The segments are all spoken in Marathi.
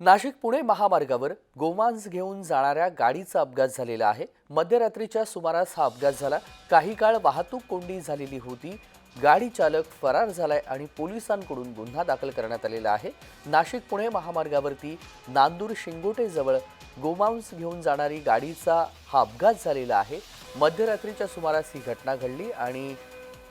नाशिक पुणे महामार्गावर गोमांस घेऊन जाणाऱ्या गाडीचा अपघात झालेला आहे. मध्यरात्रीच्या सुमारास हा अपघात झाला. काही काळ वाहतूक कोंडी झालेली होती. गाडी चालक फरार झालाय आणि पोलिसांकडून गुन्हा दाखल करण्यात आलेला आहे. नाशिक पुणे महामार्गावरती नांदूर शिंगोटेजवळ गोमांस घेऊन जाणारी गाडीचा हा अपघात झालेला आहे. मध्यरात्रीच्या सुमारास ही घटना घडली आणि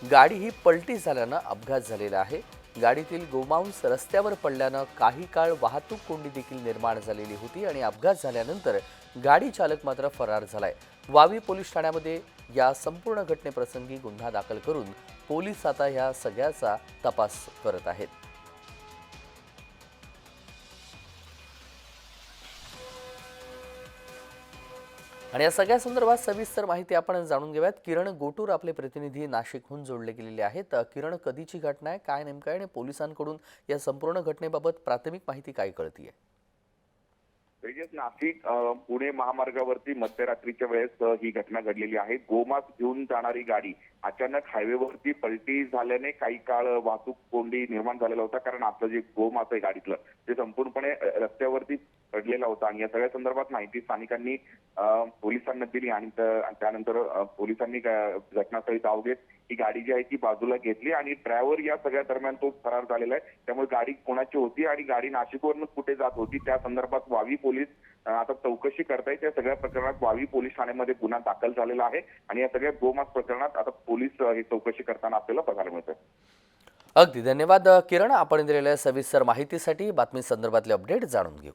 गाडी ही पलटी झाल्यानं अपघात झालेला आहे. गाडीतील गोमांस रस्त्यावर पडल्यानं काही काळ वाहतूक कोंडी देखील निर्माण झालेली होती आणि अपघात झाल्यानंतर गाडी चालक मात्र फरार झालाय. वावी पोलीस ठाण्यामध्ये या संपूर्ण घटनेप्रसंगी गुन्हा दाखल करून पोलीस आता या सगळ्याचा तपास करत आहेत. आणि या सगळ्या संदर्भात सविस्तर माहिती आपण जाणून घेऊयात. किरण गोटूर आपले प्रतिनिधी नाशिकहून जोडले गेलेले आहेत. किरण कधीची घटना आहे? काय नेमकं आहे? आणि पोलिसांकडून या संपूर्ण घटनेबाबत प्राथमिक माहिती काय कळतीये? तेजस नाशिक पुणे महामार्गावरती मध्यरात्रीच्या वेळेस ही घटना घडलेली आहे. गोमास घेऊन जाणारी गाडी अचानक हायवेवरती पलटी झाल्याने काही काळ वाहतूक कोंडी निर्माण झालेला होता. कारण आपलं जे गोमास आहे गाडीतलं ते संपूर्णपणे रस्त्यावरती पडलेला होता. आणि या सगळ्या संदर्भात माहिती स्थानिकांनी पोलिसांना दिली आणि त्यानंतर पोलिसांनी घटनास्थळी धाव घेत ही गाडी जी आहे ती बाजूला घेतली आणि ड्रायव्हर या सगळ्या दरम्यान तो फरार झालेला आहे. त्यामुळे गाडी कोणाची होती आणि गाडी नाशिकवरून कुठे जात होती त्या संदर्भात वावी पोलीस आता चौकशी करतायत या सगळ्या प्रकरणात वावी पोलीस ठाण्यामध्ये गुन्हा दाखल झालेला आहे आणि या सगळ्या गोमास प्रकरणात आता पोलीस हे चौकशी करताना आपल्याला बघायला मिळतं अगदी धन्यवाद किरण. आपण दिलेल्या सविस्तर माहितीसाठी बातमी संदर्भातले अपडेट जाणून घेऊ.